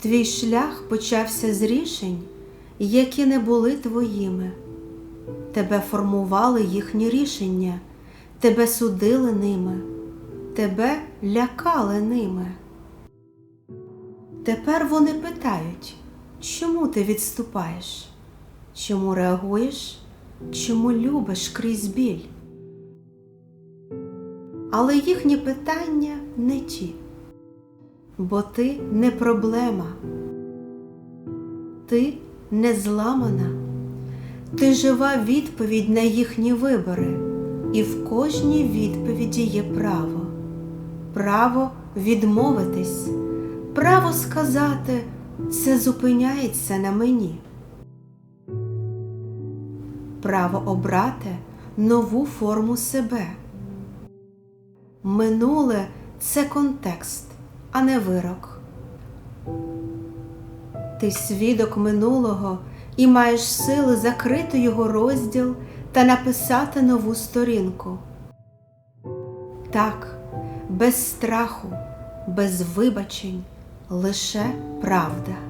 Твій шлях почався з рішень, які не були твоїми. Тебе формували їхні рішення, тебе судили ними, тебе лякали ними. Тепер вони питають, чому ти відступаєш, чому реагуєш, чому любиш крізь біль. Але їхні питання не ті, бо ти не проблема, ти не зламана, ти жива відповідь на їхні вибори, і в кожній відповіді є право, право відмовитись, право сказати це зупиняється на мені, право обрати нову форму себе. Минуле це контекст, а не вирок. Ти свідок минулого і маєш сили закрити його розділ та написати нову сторінку. Так, без страху, без вибачень, лише правда.